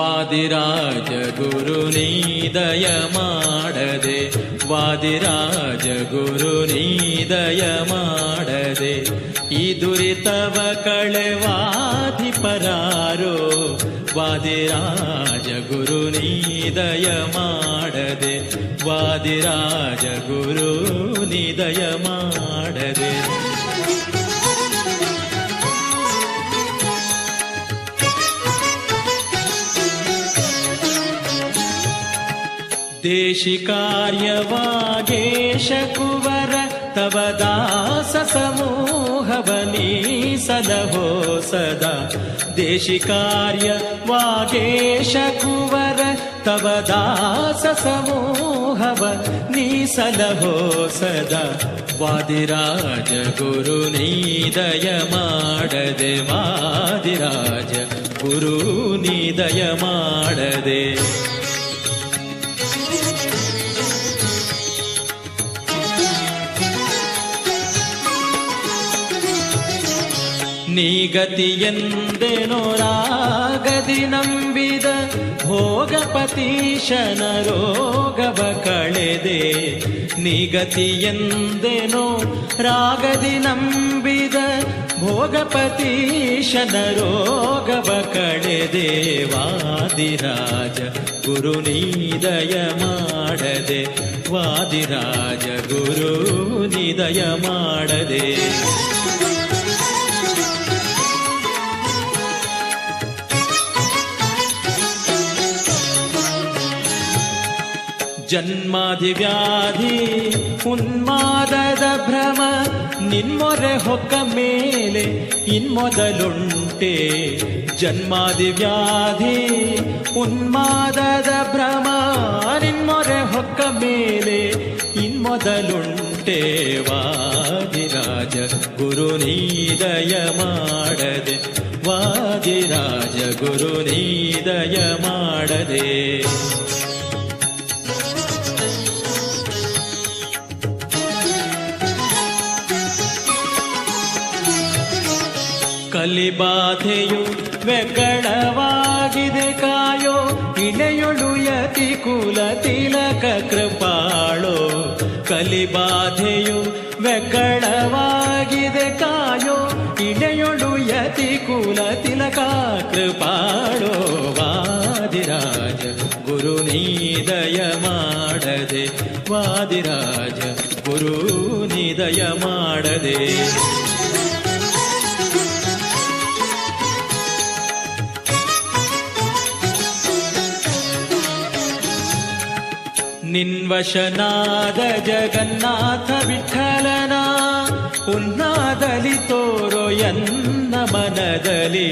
ವಾದಿರಾಜ ಗುರು ನೀದಯ ಮಾಡದೆ, ವಾದಿರಾಜ ಗುರು ನೀದಯ ಮಾಡದೆ, ಈ ದುರಿತವ ಕಳೆವಾದಿ ಪರಾರೋ ವಾದಿರಾಜ ಗುರು ನೀ ದಯ ಮಾಡದೆ, ವಾದಿರಾಜ ಗುರು ನೀ ದಯ ಮಾಡದೆ. ದೇಶಿಕಾರ್ಯವಾಗೇಶ ಕುವರ ತವ ದಾಸ ಸಮೂಹವನೀ ಸಲಹೋ ಸದಾ ದೇಶಿಕಾರ್ಯ ವಾಗೇಶ ಕುವರ ತವ ದಾಸ ಸಮೂಹವ ನೀ ಸಲಹೋ ಸದಾ ವಾದಿರಾಜ ಗುರು ನೀ ದಯ ಮಾಡದೆ, ವಾದಿರಾಜ ಗುರು ನೀ ದಯ ಮಾಡದೆ. ನೀಗತಿಯೆಂದೆನೊರಾಗದಿ ನಂಬಿದ ಭೋಗಪತೀಶನ ರೋಗವ ಕಳೆದೆ. ನೀಗತಿಯೆಂದೆನೋ ರಾಗದಿ ನಂಬಿದ ಭೋಗಪತೀಶನ ರೋಗವ ಕಳೆದೆ ವಾದಿರಾಜ ಗುರು ನಿದಯ ಮಾಡದೆ ವಾದಿರಾಜ ಗುರು ನಿದಯ ಮಾಡದೆ. ಜನ್ಮಾಧಿ ವ್ಯಾಧಿ ಉನ್ಮಾದದ ನಿನ್ಮೊರೆ ಹೊಕ್ಕ ಮೇಲೆ ಇನ್ಮೊದಲುಂಟೆ. ಜನ್ಮಾದಿ ವ್ಯಾಧಿ ಉನ್ಮಾದದ ಭ್ರಮ ನಿನ್ಮೊರೆ ಹೊಕ್ಕ ಮೇಲೆ ಇನ್ಮೊದಲುಂಟೆ ವಾದಿರಾಜ ಗುರು ನೀದಯ ಮಾಡದೆ ವಾದಿರಾಜ ಗುರು ನೀದಯ ಮಾಡದೆ. ಕಲಿಬಾಧೆಯು ವೆಕ್ಕಡವಾಗಿದೆ ಕಾಯೋ ಇಣೆಯೊಳು ಯತಿ ಕುಲ ತಿಲಕ ಕೃಪಾಳೋ. ಕಲಿಬಾಧೆಯು ವೆಕ್ಕಡವಾಗಿದೆ ಕಾಯೋ ಇಣೆಯೊಳು ಯತಿ ಕುಲ ತಿಲಕ ಕೃಪಾಳೋ. ವಾದಿರಾಜ, ಗುರು ನೀದಯ ಮಾಡದೆ. ವಾದಿರಾಜ, ಗುರು ನಿದಯ ಮಾಡದೆ. निन्वशनाद जगन्नाथ विठ्ठलना उन्नादलितोरोयन्नमनदलि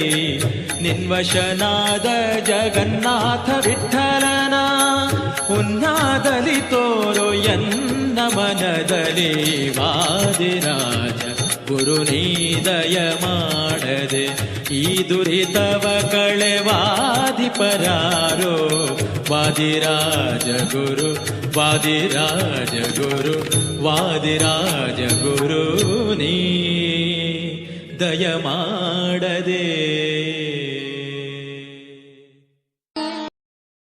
निन्वशनाद जगन्नाथ विठ्ठलना उन्नादलितो यन्न मनदले वादिराज गुरुनीदय मा ಮಾಡದೆ ಈ ದುರಿತವ ಕಳೆವಾದಿ ಪರಾರೋ ವಾದಿರಾಜ ಗುರು ವಾದಿರಾಜ ಗುರು ವಾದಿರಾಜ ಗುರು ನೀ ದಯ ಮಾಡದೆ